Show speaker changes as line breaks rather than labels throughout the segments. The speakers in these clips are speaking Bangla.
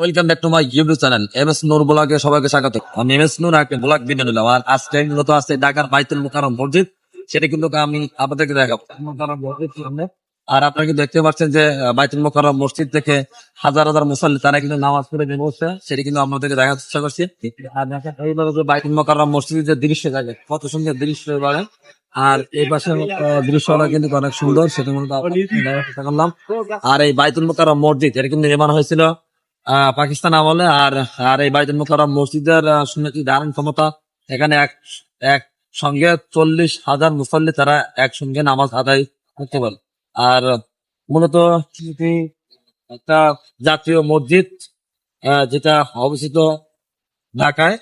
Welcome back to my YouTube channel M S Noor ব্লগে সবাইকে স্বাগত। আমি এম এস নূর একটা ব্লগ নিলাম আর আজকে মূলত আছে ঢাকার বাইতুল মুকাররম মসজিদ। সেটা কিন্তু আমি আপনাদেরকে দেখাবো। মুকাররম মসজিদ সামনে। আর দেখতে পাচ্ছেন যে বাইতুল মুকাররম মসজিদ থেকে হাজার হাজার মুসল্লি, তারা কিন্তু নামাজ পড়ে সেটা কিন্তু আপনাদেরকে দেখার চেষ্টা করছি। আর দেখেন বাইতুল মুকাররম মসজিদের যে দৃশ্য থাকে কত সুন্দর দৃশ্য এবারে। আর এই পাশে দৃশ্যটা কিন্তু অনেক সুন্দর। সেটা মূলত করলাম। আর এই বাইতুল মুকাররম মসজিদ, এটা কিন্তু নির্মাণ হয়েছিল পাকিস্তান আমলে আর আর এই বাইতুল মুকাররম মসজিদের শুনেছি ধারণ ক্ষমতা? এখানে এক এক সঙ্গে চল্লিশ হাজার মুসল্লি তারা একসঙ্গে নামাজ আদায় করতে পারে। আর মূলত একটা জাতীয় মসজিদ যেটা অবস্থিত ঢাকায়।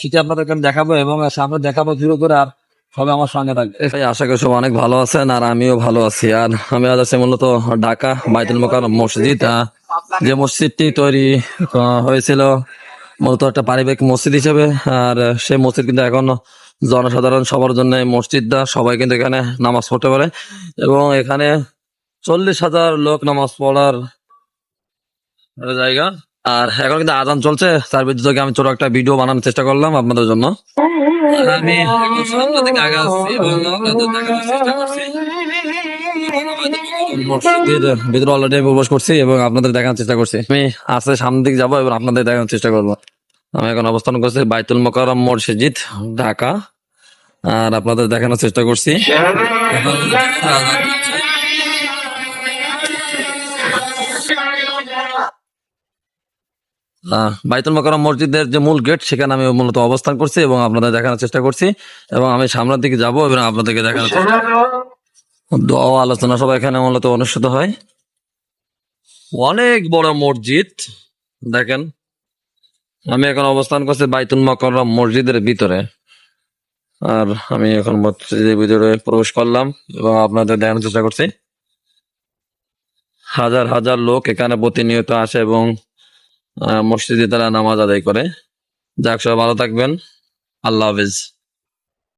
সেটা আপনাদেরকে আমি দেখাবো এবং সামনে দেখাবো ধীরে করে আর সবাই আমার সঙ্গে থাকবে।
আশা করি সব অনেক ভালো আছেন আর আমিও ভালো আছি। আর আমি আজ আছি মূলত ঢাকা বাইতুল মোকাররম মসজিদ যে মসজিদটি তৈরি হয়েছিল মূলত একটা পারিবারিক মসজিদ হিসেবে আর সেই মসজিদ কিন্তু এখন জনসাধারণ সবার জন্য মসজিদটা সবাই কিন্তু এখানে নামাজ পড়তে পারে এবং এখানে চল্লিশ হাজার লোক নামাজ পড়ার জায়গা আর এখন কিন্তু আজান চলছে তার বিদ্যুৎ আমি ছোট একটা ভিডিও বানানোর চেষ্টা করলাম আপনাদের জন্য আমি ভিতরে অলরেডি আমি প্রবেশ করছি এবং আপনাদের দেখানোর চেষ্টা করছি। আমি আস্তে সামনের দিকে যাব এবং আপনাদের দেখানোর চেষ্টা করব। আমি এখন অবস্থান করছি বাইতুল মোকাররম মসজিদ, ঢাকা। আর আপনাদের দেখানোর চেষ্টা করছি। বাইতুল মোকাররম মসজিদের যে মূল গেট, সেখানে আমি মূলত অবস্থান করছি এবং আপনাদের দেখানোর চেষ্টা করছি। এবং আমি সামনের দিকে যাব এবং আপনাদেরকে দেখানোর চেষ্টা দোয়া আলোচনা সব এখানে মূলত অনুষ্ঠিত হয়। অনেক বড় মসজিদ, দেখেন, আমি এখন অবস্থান করছি বাইতুল মোকাররম মসজিদের ভিতরে। আর আমি এখন মসজিদের ভিতরে প্রবেশ করলাম এবং আপনাদের দেখানোর চেষ্টা করছি। হাজার হাজার লোক এখানে প্রতিনিয়ত আসে এবং মসজিদে তারা নামাজ আদায় করে। যাক, সবাই ভালো থাকবেন। আল্লাহ হাফিজ।